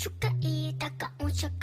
ชุกะอีตะกะอุชุก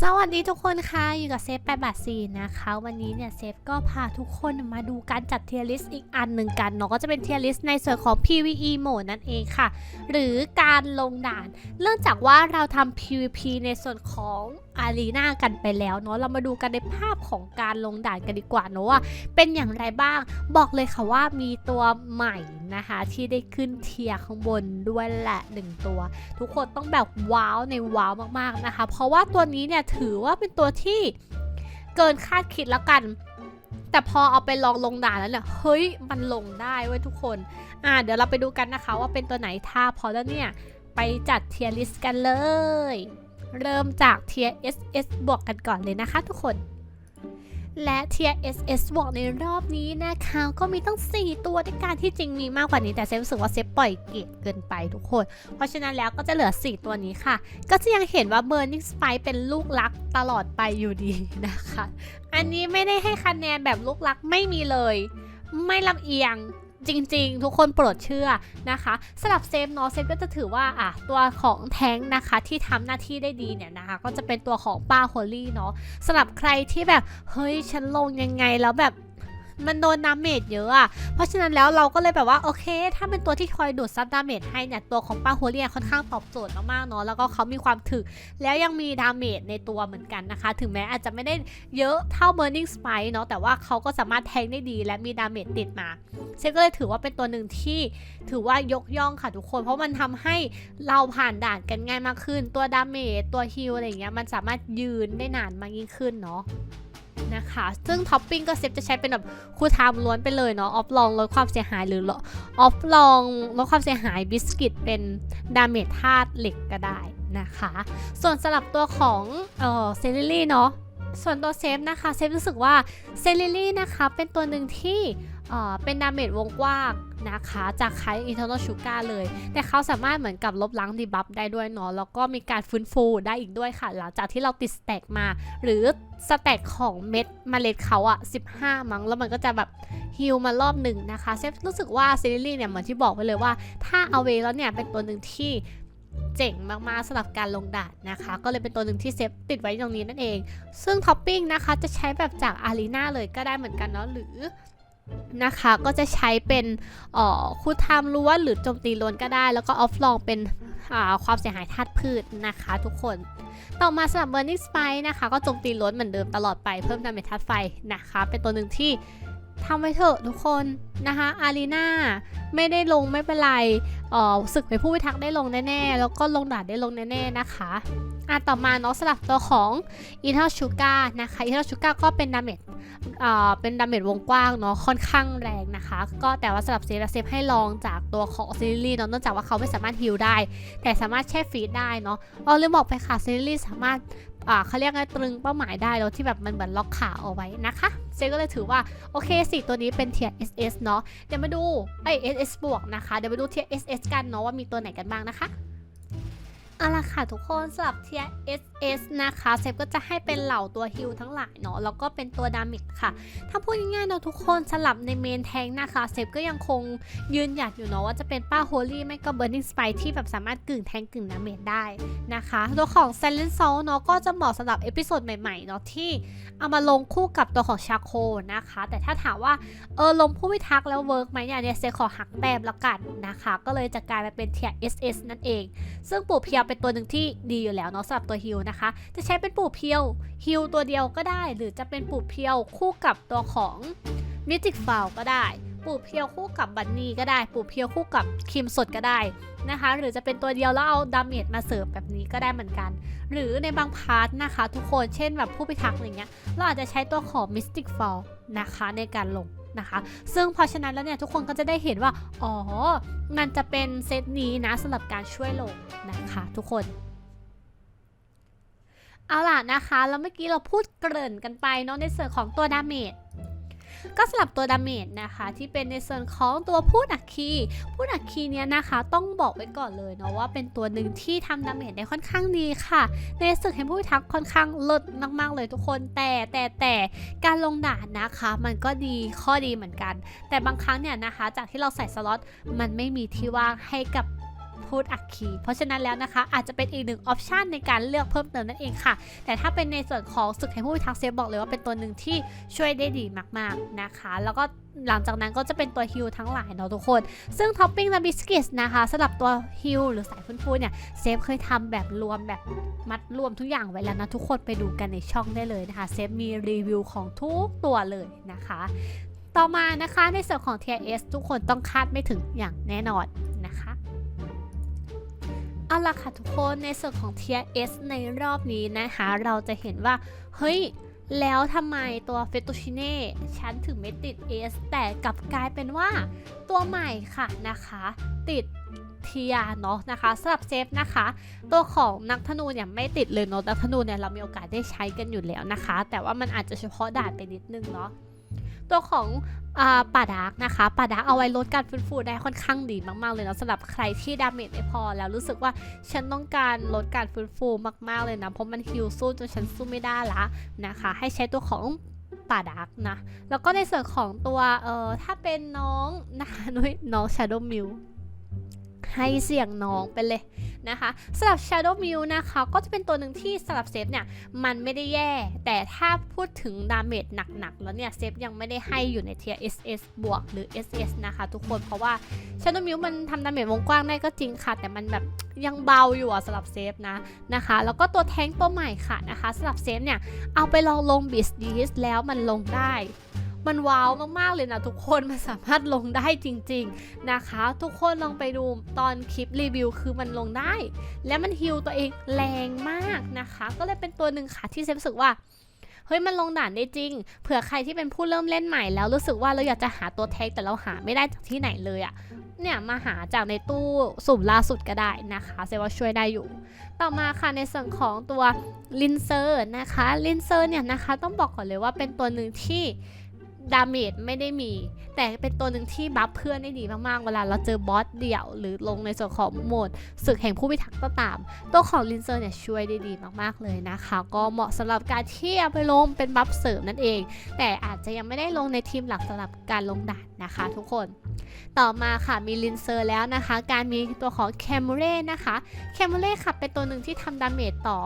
สวัสดีทุกคนค่ะ อยู่กับเซฟแปดบาทสี่นะคะ วันนี้เนี่ยเซฟก็พาทุกคนมาดูการจัดเทียร์ลิสต์อีกอันหนึ่งกันเนาะก็จะเป็นเทียร์ลิสต์ในส่วนของ PVE โหมดนั่นเองค่ะ หรือการลงด่าน เนื่องจากว่าเราทำ PVP ในส่วนของ อารีนากันไปแล้วเนาะเรามาดูกันในภาพของการลงด่านกันดีกว่าเนาะว่าเป็นอย่างไรบ้างบอกเลยค่ะว่ามีตัวใหม่นะคะ ที่ได้ขึ้นเทียร์ข้างบนด้วยแหละหนึ่งตัว ทุกคนต้องแบบว้าวในว้าวมากๆนะคะ เพราะว่าตัวนี้เนี่ยถือว่าเป็นตัวที่เกินคาดคิดแล้วกันแต่พอเอาไปลองลงด่านแล้วเนี่ย เฮ้ย มันลงได้เว้ยทุกคน อ่า เดี๋ยวเราไปดูกันนะคะว่าเป็นตัวไหนถ้าพอแล้วเนี่ย ไปจัดเทียร์ลิสต์กันเลย เริ่มจากเทีย SS บวกกันก่อนเลยนะคะทุกคน และเทีย SS บวกในรอบนี้นะคะ ก็มีตั้ง 4 ตัวด้วยกันที่จริงมีมากกว่านี้แต่เซฟรู้สึกว่าเซฟปล่อยเกรดเกินไปทุกคน เพราะฉะนั้นแล้วก็จะเหลือ 4 ตัวนี้ค่ะ ก็จะยังเห็นว่า Burning Spike เป็นลูกรักตลอดไปอยู่ดีนะคะ อันนี้ไม่ได้ให้คะแนนแบบลูกรักไม่มีเลย ไม่ลำเอียง จริง ๆ ทุกคนโปรดเชื่อนะคะสำหรับเซฟเนาะเซฟก็จะถือว่าอะตัวของแท้งนะคะที่ทำหน้าที่ได้ดีเนี่ยนะคะ ก็จะเป็นตัวของป้าโฮลี่เนาะสำหรับใครที่แบบเฮ้ยฉันลงยังไงแล้วแบบ มันโดนดาเมจเยอะอะเพราะฉะนั้นแล้วเราก็เลยแบบว่าโอเค ถ้าเป็นตัวที่คอยดูดซับดาเมจให้เนี่ยตัวของป้าโฮเลียค่อนข้างตอบโจทย์มากๆเนาะแล้วก็เขามีความถึกแล้วยังมีดาเมจในตัวเหมือนกันนะคะ ถึงแม้อาจจะไม่ได้เยอะเท่า Burning Spike เนาะแต่ว่าเขาก็สามารถแทงได้ดีและมีดาเมจติดมาเซฟก็เลยถือว่าเป็นตัวหนึ่งที่ถือว่ายกย่องค่ะทุกคน เพราะมันทำให้เราผ่านด่านกันง่ายมากขึ้น ตัวดาเมจตัวฮิลอะไรอย่างเงี้ยมันสามารถยืนได้นานมากยิ่งขึ้นเนาะ นะคะ ซึ่งท็อปปิ้งก็เซฟจะใช้เป็นแบบคูทามล้วนไปเลยเนาะ ออฟลองลดความเสียหายหรือออฟลองลดความเสียหายบิสกิตเป็นดาเมจธาตุเหล็กก็ได้นะคะ ส่วนสลับตัวของเออเซลิลี่เนาะ ส่วนตัวเซฟนะคะเซฟรู้สึกว่าเซลิลี่นะคะเป็นตัวหนึ่งที่เอ่อเป็นดาเมจวงกว้างนะคะจากคล้ายอินเทอร์เนชูกาเลย แต่เขาสามารถเหมือนกับลบล้างดีบัฟได้ด้วยเนาะแล้วก็มีการฟื้นฟูได้อีกด้วยค่ะ หลังจากที่เราติดสแต็กมา หรือสแต็กของเม็ดมเมล็ดเขาอะ15 มั้งแล้วมันก็จะแบบฮิลมารอบหนึ่งนะคะเซฟรู้สึกว่าซิลิลี่เนี่ยเหมือนที่บอกไปเลยว่า ถ้าเอาเวแล้วเนี่ยเป็นตัวหนึ่งที่ เจ๋งมากๆสำหรับการลงดาดนะคะ ก็เลยเป็นตัวหนึ่งที่เซฟติดไว้ตรงนี้นั่นเอง ซึ่งท็อปปิ้งนะคะจะใช้แบบจากอารีนาเลยก็ได้เหมือนกันเนาะหรือนะคะก็จะใช้เป็นเอ่อคูทามล้วนหรือโจมตีล้วนก็ได้ แล้วก็ออฟลองเป็นความเสียหายธาตุพืชนะคะทุกคน ต่อมาสำหรับ Burning Spike นะคะ ก็โจมตีล้วนเหมือนเดิมตลอดไปเพิ่มดาเมจธาตุไฟนะคะ เป็นตัวหนึ่งที่ ทำไว้เถอะทุกคนนะคะอารีนาไม่ได้ลงไม่เป็นไรเอ่อศึกในผู้พิทักษ์ได้ลงแน่ๆ แล้วก็ลงดาดได้ลงแน่ๆนะคะอะต่อมาเนาะสลับตัวของ i n t e l Sugar นะคะ i n t e l Sugar ก็เป็นดาเมจอ่าเป็นดาเมจวงกว้างเนาะค่อนข้างแรงนะคะ ก็แต่ว่าสำหรับเซฟเซฟให้ลองจากตัวของซิลิลี่เนาะเนื่องจากว่าเขาไม่สามารถฮิลได้ แต่สามารถแช่ฟีดได้เนาะอ๋อลืมบอกไปค่ะซิลิลี่สามารถ อ่าเขาเรียกไงตรึงเป้าหมายได้แล้วที่แบบมันเหมือนล็อกขาเอาไว้นะคะเซก็เลยถือว่า โอเคสี่ตัวนี้เป็นเทียร์ SS เนาะเดี๋ยวมาดูไอ SS บวกนะคะ เดี๋ยวมาดูเทียร์ SS กันเนาะว่ามีตัวไหนกันบ้างนะคะ เอาละค่ะทุกคนสำหรับเทีย SS นะคะเซฟก็จะให้เป็นเหล่าตัวฮิลทั้งหลายเนาะแล้วก็เป็นตัวดาเมจค่ะ ถ้าพูดง่ายๆเนาะทุกคนสลับในเมนแทงนะคะเซฟก็ยังคงยืนหยัดอยู่เนาะว่าจะเป็นป้าโฮลี่ไม่ก็เบ r ร์ i ิงสไปที่แบบสามารถกึ่งแทงกึ่งดาเมจได้นะคะ ตัวของ Silent Soul เนาะก็จะเหมาะสำหรับเอพิโซดใหม่ๆเนาะที่เอามาลงคู่กับตัวของชาโคนะคะ แต่ถ้าถามว่าเออลงผู้พิทักษ์แล้วเวิร์กไหมเนี่ยเนี่ยเซฟขอหักแต้มแล้วกันนะคะ ก็เลยจะกลายมาเป็นเทีย SS นั่นเอง ซึ่งปู่เพียเป็นตัวหนึ่งที่ดีอยู่แล้วเนาะสำหรับตัวฮิลนะคะ จะใช้เป็นปู่เพียวฮิลตัวเดียวก็ได้ หรือจะเป็นปู่เพียวคู่กับตัวของมิจิกฟาวก็ได้ ปู่เพียวคู่กับบันนี่ก็ได้ ปู่เพียวคู่กับครีมสดก็ได้นะคะ หรือจะเป็นตัวเดียวแล้วเอาดาเมจมาเสิร์ฟแบบนี้ก็ได้เหมือนกัน หรือในบางพาร์ทนะคะ ทุกคนเช่นแบบผู้พิทักษ์อะไรเงี้ยเราอาจจะใช้ตัวของ Mystic Fall นะคะในการลง นะคะ ซึ่งเพราะฉะนั้นแล้วเนี่ยทุกคนก็จะได้เห็นว่า อ๋อ มันจะเป็นเซตนี้นะสำหรับการช่วยลงนะคะทุกคนเอาล่ะนะคะ แล้วเมื่อกี้เราพูดเกริ่นกันไปเนาะในส่วนของตัวดาเมจ ก็สำหรับตัวดาเมจนะคะที่เป็นในส่วนของตัวพูดอัคคีพูดอัคคีเนี้ยนะคะต้องบอกไว้ก่อนเลยเนาะว่าเป็นตัวหนึ่งที่ทำดาเมจได้ค่อนข้างดีค่ะ ในศึกแห่งผู้ทักค่อนข้างเลิศมากๆเลยทุกคนแต่แต่แต่การลงด่านนะคะ มันก็ดีข้อดีเหมือนกัน แต่บางครั้งเนี่ยนะคะ จากที่เราใส่สล็อตมันไม่มีที่ว่างให้กับ พูดอัคคีเพราะฉะนั้นแล้วนะคะ อาจจะเป็นอีกหนึ่งออปชันในการเลือกเพิ่มเติมนั่นเองค่ะ แต่ถ้าเป็นในส่วนของศึกแห่งผู้พิทักษ์เซฟบอกเลยว่าเป็นตัวหนึ่งที่ช่วยได้ดีมากๆนะคะ แล้วก็หลังจากนั้นก็จะเป็นตัวฮิลทั้งหลายเนาะทุกคน ซึ่งท็อปปิ้งและบิสกิตนะคะสำหรับตัวฮิลหรือสายฟื้นฟูเนี่ยเซฟเคยทำแบบรวมแบบมัดรวมทุกอย่างไว้แล้วนะทุกคนไปดูกันในช่องได้เลยนะคะเซฟมีรีวิวของทุกตัวเลยนะคะ ต่อมานะคะในส่วนของ TIS ทุกคนต้องคาดไม่ถึงอย่างแน่นอน เอาล่ะค่ะทุกคนในส่วนของ TIS ในรอบนี้นะคะ เราจะเห็นว่า เฮ้ย แล้วทำไมตัวเฟต u ชิเน่ฉันถึงไม่ติด S แต่กลับกลายเป็นว่าตัวใหม่ค่ะนะคะ ติดเทียเนาะนะคะสำหรับเซฟนะคะ ตัวของนักธนูเนี่ยไม่ติดเลยเนาะนักธนูเนี่ยเรามีโอกาสได้ใช้กันอยู่แล้วนะคะ แต่ว่ามันอาจจะเฉพาะด่านไปนิดนึงเนาะ ตัวของอป่าดาร์กนะคะป่าดาร์กเอาไว้ลดการฟื้นฟูได้ค่อนข้างดีมากๆเลยนะสำหรับใครที่ดาเมจไม่พอแล้วรู้สึกว่าฉันต้องการลดการฟื้นฟูมากๆเลยนะเพราะมันฮิลสู้จนฉันสู้ไม่ได้ละนะคะ ให้ใช้ตัวของป่าดาร์กนะ แล้วก็ในส่วนของตัวเอ่อถ้าเป็นน้องนะคะนุ้ยน้อง Shadow m i l ให้เสียงน้องไปเลย นะคะสำหรับ Shadow m i l นะคะก็จะเป็นตัวหนึ่งที่สำหรับเซฟเนี่ยมันไม่ได้แย่ แต่ถ้าพูดถึงดาเมจหนักๆแล้วเนี่ยเซฟยังไม่ได้ให้อยู่ในเทีย SS บวกหรือ SS นะคะทุกคนเพราะว่า Shadow m i l มันทำดาเมจวงกว้างได้ก็จริงค่ะ แต่มันแบบยังเบาอยู่อะสำหรับเซฟนะนะคะ แล้วก็ตัวแท้งตัวใหม่ค่ะนะคะสำหรับเซฟเนี่ยเอาไปลองลงบิสดีสแล้วมันลงได้ มันว้าวมากๆเลยนะทุกคนมันสามารถลงได้จริง ๆนะคะ ทุกคนลองไปดูตอนคลิปรีวิวคือมันลงได้ และมันฮิลตัวเองแรงมากนะคะ ก็เลยเป็นตัวหนึ่งค่ะที่เซฟรู้สึกว่าเฮ้ยมันลงด่านได้จริง เผื่อใครที่เป็นผู้เริ่มเล่นใหม่แล้วรู้สึกว่าเราอยากจะหาตัวแท็กแต่เราหาไม่ได้จากที่ไหนเลยอะเนี่ยมาหาจากในตู้สุ่มล่าสุดก็ได้นะคะเซฟว่าช่วยได้อยู่ ต่อมาค่ะในส่วนของตัวลินเซอร์นะคะลินเซอร์เนี่ยนะคะต้องบอกก่อนเลยว่าเป็นตัวหนึ่งที่ ดาเมจไม่ได้มี แต่เป็นตัวหนึ่งที่บัฟเพื่อนได้ดีมากๆ เวลาเราเจอบอสเดี่ยว หรือลงในส่วนของโหมดศึกแห่งผู้พิทักษ์ก็ตาม ตัวของลินเซอร์เนี่ยช่วยได้ดีมากๆเลยนะคะ ก็เหมาะสำหรับการที่เอาไปลงเป็นบัฟเสริมนั่นเอง แต่อาจจะยังไม่ได้ลงในทีมหลักสำหรับการลงด่านนะคะทุกคน ต่อมาค่ะมีลินเซอร์แล้วนะคะ การมีตัวของแคมูเร่นะคะแคมูเร่ค่ะเป็นตัวหนึ่งที่ทำดาเมจต่อ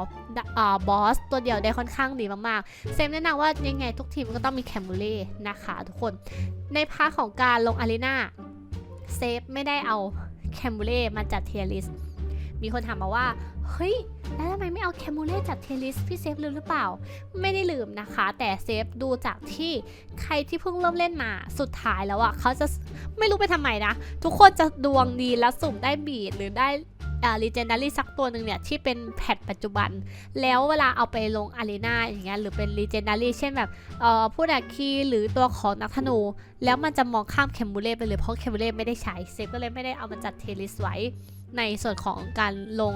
อบอสตัวเดียวได้ค่อนข้างดีมากๆ เซมแนะนำว่ายังไงทุกทีมก็ต้องมีแคมูเล่นะคะทุกคน ในพาร์ทของการลงอารีนาเซฟไม่ได้เอาแคมูเล่มาจัดเทียริสมีคนถามมาว่า เฮ้ย แล้วทำไมไม่เอาแคมูเล่จัดเทียริสพี่เซฟลืมหรือเปล่า ไม่ได้ลืมนะคะ แต่เซฟดูจากที่ใครที่เพิ่งเริ่มเล่นมาสุดท้ายแล้วอะ่ะเขาจะไม่รู้ไปทำไมนะ ทุกคนจะดวงดีแล้วสุ่มได้บีดหรือได้ อ่าลีเจนดารี่สักตัวหนึ่งเนี่ยที่เป็นแพทปัจจุบัน แล้วเวลาเอาไปลงอารีนาอย่างเงี้ยหรือเป็นลีเจนดารี่เช่นแบบเอ่อผู้ดักคีหรือตัวของนักธนู แล้วมันจะมองข้ามแคมบูเล่ไปเลยเพราะแคมบูเล่ไม่ได้ใช้เซฟก็เลยไม่ได้เอามาจัดเทลิสไว้ในส่วนของการลง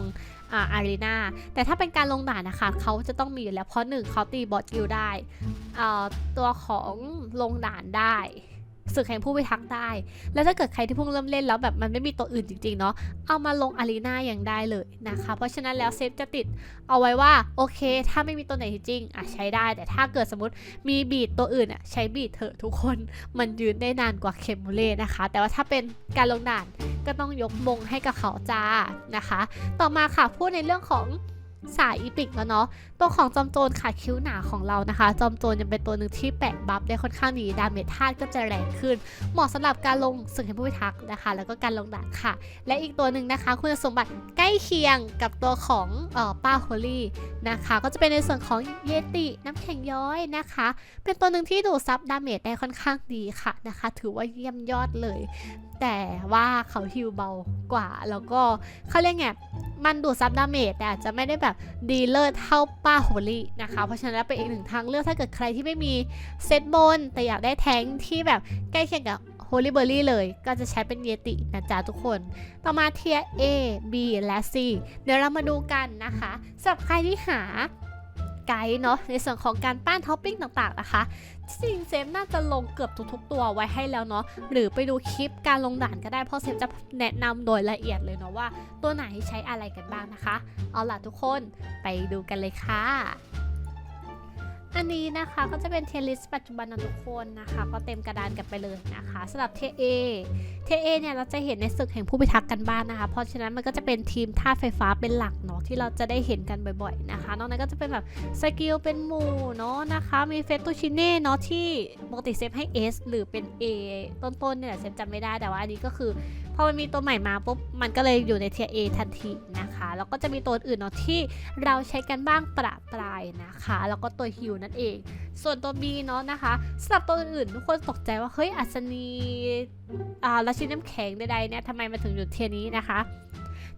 อารีนาแต่ถ้าเป็นการลงด่านนะคะเขาจะต้องมีอยู่แล้วเพราะหนึ่งเขาตีบอสกิลได้ตัวของลงด่านได้ ศึกแห่งผู้พิทักษ์ได้ แล้วถ้าเกิดใครที่เพิ่งเริ่มเล่นแล้วแบบมันไม่มีตัวอื่นจริงๆเนาะ เอามาลงอารีนาอย่างได้เลยนะคะ เพราะฉะนั้นแล้วเซฟจะติดเอาไว้ว่าโอเค ถ้าไม่มีตัวไหนจริงๆอะใช้ได้ แต่ถ้าเกิดสมมติมีบีดตัวอื่นอะใช้บีดเถอะทุกคน มันยืนได้นานกว่าเคมโมเล่นะคะ แต่ว่าถ้าเป็นการลงด่านก็ต้องยกมงให้กับเขาจ้านะคะ ต่อมาค่ะพูดในเรื่องของ สายอีพิกแล้วเนาะ ตัวของจอมโจรค่ะคิ้วหนาของเรานะคะ จอมโจรยังเป็นตัวหนึ่งที่แปะบัฟได้ค่อนข้างดี ดาเมจธาตุก็จะแรงขึ้น เหมาะสำหรับการลงศึกแห่งผู้พิทักษ์นะคะ แล้วก็การลงดาบค่ะ และอีกตัวหนึ่งนะคะ คุณสมบัติใกล้เคียงกับตัวของเอ่อป้าโฮลี่นะคะ ก็จะเป็นในส่วนของเยติน้ำแข็งย้อยนะคะ เป็นตัวหนึ่งที่ดูดซับดาเมจได้ค่อนข้างดีค่ะนะคะ ถือว่าเยี่ยมยอดเลย แต่ว่าเขาฮิวเบากว่า แล้วก็เขาเรียกไง มันดูดซับดาเมจแต่อาจจะไม่ได้แบบดีเลิศเท่าป้าโฮลี่นะคะ เพราะฉะนั้นเป็นอีกหนึ่งทางเลือกถ้าเกิดใครที่ไม่มีเซตบน แต่อยากได้แทงที่แบบใกล้เคียงกับโฮลี่เบอร์รี่เลย ก็จะใช้เป็นเยตินะจ๊ะทุกคน ต่อมาเทีย A B และ C เดี๋ยวเรามาดูกันนะคะสำหรับใครที่หา ไกด์เนาะในส่วนของการปั้นท็อปปิ้งต่างๆนะคะจริงเซฟน่าจะลงเกือบทุกๆ ตัวไว้ให้แล้วเนาะหรือไปดูคลิปการลงด่านก็ได้เพราะเซฟจะแนะนำโดยละเอียดเลยเนาะว่า ตัวไหนใช้อะไรกันบ้างนะคะ เอาล่ะทุกคนไปดูกันเลยค่ะ อันนี้นะคะก็จะเป็นเทลิสปัจจุบันนะทุกคนนะคะ ก็เต็มกระดานกันไปเลยนะคะสำหรับเทเอเทเอเนี่ยเราจะเห็นในศึกแห่งผู้พิทักษ์กันบ้างนะคะ เพราะฉะนั้นมันก็จะเป็นทีมท่าไฟฟ้าเป็นหลักเนาะที่เราจะได้เห็นกันบ่อยๆนะคะ นอกนั้นก็จะเป็นแบบสกิลเป็นหมู่เนาะนะคะ มีเฟตตูชิเน่เนาะที่ปกติเซฟให้ S หรือเป็น A ต้นๆเนี่ยเซฟจำไม่ได้แต่ว่าอันนี้ก็คือพอมันมีตัวใหม่มาปุ๊บมันก็เลยอยู่ในเทียเอทันทีนะคะแล้วก็จะมีตัวอื่นเนาะที่เราใช้กันบ้างประปรายนะคะ แล้วก็ตัวฮิวนั่นเอง ส่วนตัว B เนาะนะคะสำหรับตัวอื่นทุกคนตกใจว่าเฮ้ยอัศนีอ่าราชินน้ำแข็งใดๆเนี่ยทำไมมาถึงอยู่เทียนี้นะคะ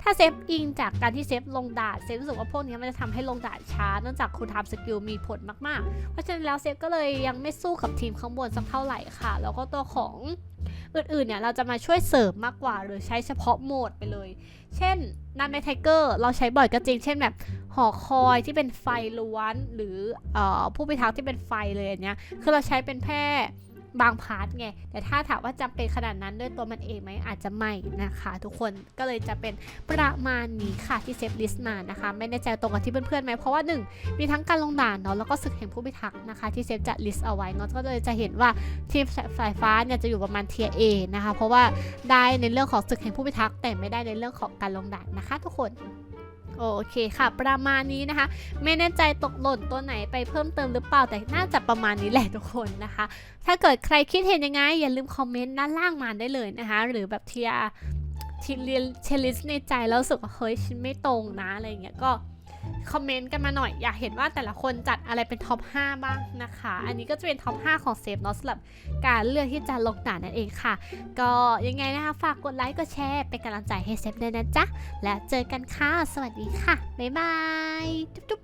ถ้าเซฟอิงจากการที่เซฟลงดาดเซฟรู้สึกว่าพวกนี้มันจะทำให้ลงดาดช้าเนื่องจากคูลไทม์สกิลมีผลมากๆ เพราะฉะนั้นแล้วเซฟก็เลยยังไม่สู้กับทีมข้างบนสักเท่าไหร่ค่ะ แล้วก็ตัวของ อื่นๆเนี่ยเราจะมาช่วยเสริมมากกว่า หรือใช้เฉพาะโหมดไปเลย เช่นนันในไทเกอร์เราใช้บ่อยก็จริง เช่นแบบหอคอยที่เป็นไฟล้วน หรืออผู้พิทักษ์ที่เป็นไฟเลยอันเนี้ยคือเราใช้เป็นแพร่ บางพาร์ทไง แต่ถ้าถามว่าจำเป็นขนาดนั้นด้วยตัวมันเองไหมอาจจะไม่นะคะ ทุกคนก็เลยจะเป็นประมาณนี้ค่ะที่เซฟลิสต์มานะคะ ไม่แน่ใจตรงกับที่เพื่อนๆไหมเพราะว่าหนึ่งมีทั้งการลงด่านเนาะแล้วก็ศึกแห่งผู้พิทักษ์นะคะ ที่เซฟจะลิสต์เอาไว้เนาะก็เลยจะเห็นว่าทีมสายฟ้าเนี่ยจะอยู่ประมาณเทียเอนะคะ เพราะว่าได้ในเรื่องของศึกแห่งผู้พิทักษ์แต่ไม่ได้ในเรื่องของการลงด่านนะคะ ทุกคน โอเคค่ะ ประมาณนี้นะคะ ไม่แน่ใจตกหล่นตัวไหนไปเพิ่มเติมหรือเปล่าแต่น่าจะประมาณนี้แหละทุกคนนะคะ ถ้าเกิดใครคิดเห็นยังไง อย่าลืมคอมเมนต์ด้านล่างมาได้เลยนะคะ หรือแบบเทียทีเรียนเชลิสในใจแล้วรู้สึกว่าเฮ้ยฉันไม่ตรงนะอะไรอย่างเงี้ยก็ คอมเมนต์กันมาหน่อย อยากเห็นว่าแต่ละคนจัดอะไรเป็นท็อป 5 บ้างนะคะ อันนี้ก็จะเป็นท็อป 5 ของเซฟเนาะสำหรับการเลือกที่จะลงด่านนั่นเองค่ะ ก็ยังไงนะคะ ฝากกดไลค์กดแชร์เป็นกำลังใจให้เซฟด้วยนะจ๊ะ และเจอกันค่ะ สวัสดีค่ะ บ๊ายบาย จุ๊บ